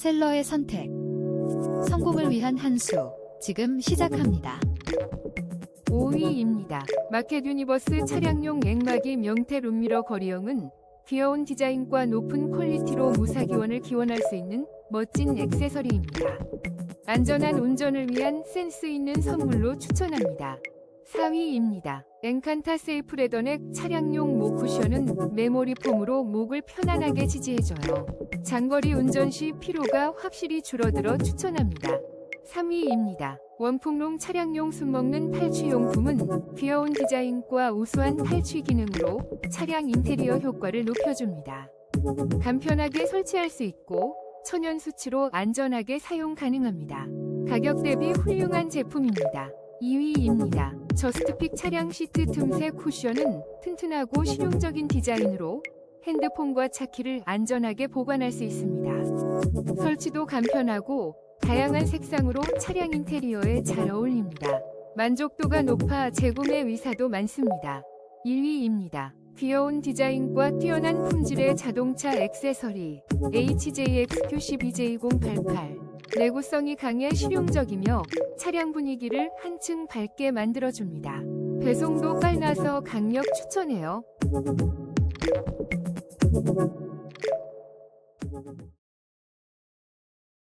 셀러의 선택. 성공을 위한 한 수. 지금 시작합니다. 5위입니다. 마켓 유니버스 차량용 액막이 명태 룸미러 거리형은 귀여운 디자인과 높은 퀄리티로 무사기원을 기원할 수 있는 멋진 액세서리입니다. 안전한 운전을 위한 센스 있는 선물로 추천합니다. 4위입니다. 엔칸타 세이프 레더넥 차량용 목 쿠션은 메모리 폼으로 목을 편안하게 지지해줘요. 장거리 운전 시 피로가 확실히 줄어들어 추천합니다. 3위입니다. 원풍롱 차량용 숨먹는 탈취 용품은 귀여운 디자인과 우수한 탈취 기능으로 차량 인테리어 효과를 높여줍니다. 간편하게 설치할 수 있고 천연 수치로 안전하게 사용 가능합니다. 가격 대비 훌륭한 제품입니다. 2위입니다. 저스트픽 차량 시트 틈새 쿠션은 튼튼하고 실용적인 디자인으로 핸드폰과 차키를 안전하게 보관할 수 있습니다. 설치도 간편하고 다양한 색상으로 차량 인테리어에 잘 어울립니다. 만족도가 높아 재구매 의사도 많습니다. 1위입니다. 귀여운 디자인과 뛰어난 품질의 자동차 액세서리 HJXQ12J088 내구성이 강해 실용적이며 차량 분위기를 한층 밝게 만들어줍니다. 배송도 빨라서 강력 추천해요.